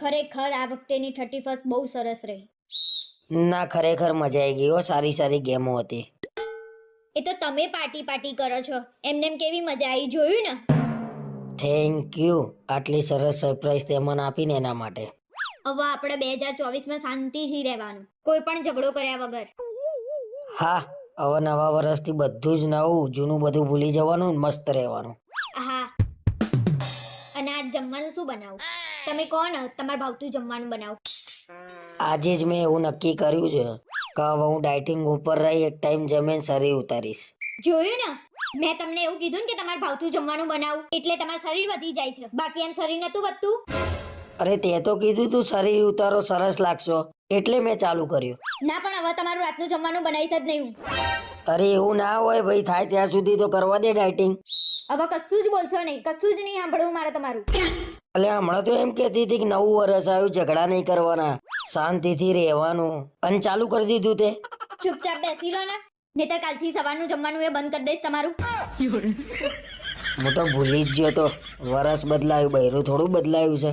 ખરેખર આ વખતેની thirty first બહુ સરસ રહી. ના ખરેખર મજા આવી ગઈ હો. સારી સારી ગેમો હતી. એ તો તમે પાર્ટી પાર્ટી કરો છો. એમને એમ કેવી મજા આવી જોયું ને? થેન્ક યુ આટલી સરસ સરપ્રાઈઝ તે મને આપીને એના માટે. હવે આપણે બે હજાર ચોવીસમાં શાંતિથી રહેવાનું. કોઈ પણ ઝઘડો કર્યા વગર. હા હવે નવા વર્ષથી બધું જ નવું જૂનું બધું ભૂલી જવાનું મસ્ત રહેવાનું. હા. અને આજ જમવાનું શું બનાવું? તમે કોણ? તમારે ભાવતું જમવાનું બનાવો. આજે જ મેં એવું નક્કી કર્યું છે કે હવે હું ડાયટિંગ ઉપર રહી એક ટાઈમ જમીન શરીર ઉતારીશ. જોયું ને? મેં તમને એવું કીધું ને કે તમારે ભાવતું જમવાનું બનાવું એટલે તમારું શરીર વધી જાય છે. બાકી એમ શરીર નતું વધતું. અરે તે તો કીધું તું શરીર ઉતારો સરસ લાગશો એટલે મેં ચાલુ કર્યું. ના પણ હવે તમારું રાતનું જમવાનું બનાવીશ જ નહીં અરે એવું ના હોય ભાઈ થાય ત્યાં સુધી તો કરવા દે ડાયટિંગ હવે કશું જ બોલશો નહીં કશું જ નહીં સાંભળવું મારે તમારું. એટલે હમણાં તો એમ કહેતી હતી કે નવું વર્ષ આવ્યું ઝઘડા નહીં કરવાના શાંતિથી રહેવાનું. અને ચાલુ કરી દીધું તે. ચૂપચાપ બેસી રહો ને. નહીતર કાલથી સવારનું જમવાનું એ બંધ કરી દઈશ તમારું. હું તો ભૂલી જ ગયો તો. વરસ બદલાયું બૈરું થોડું બદલાયું છે.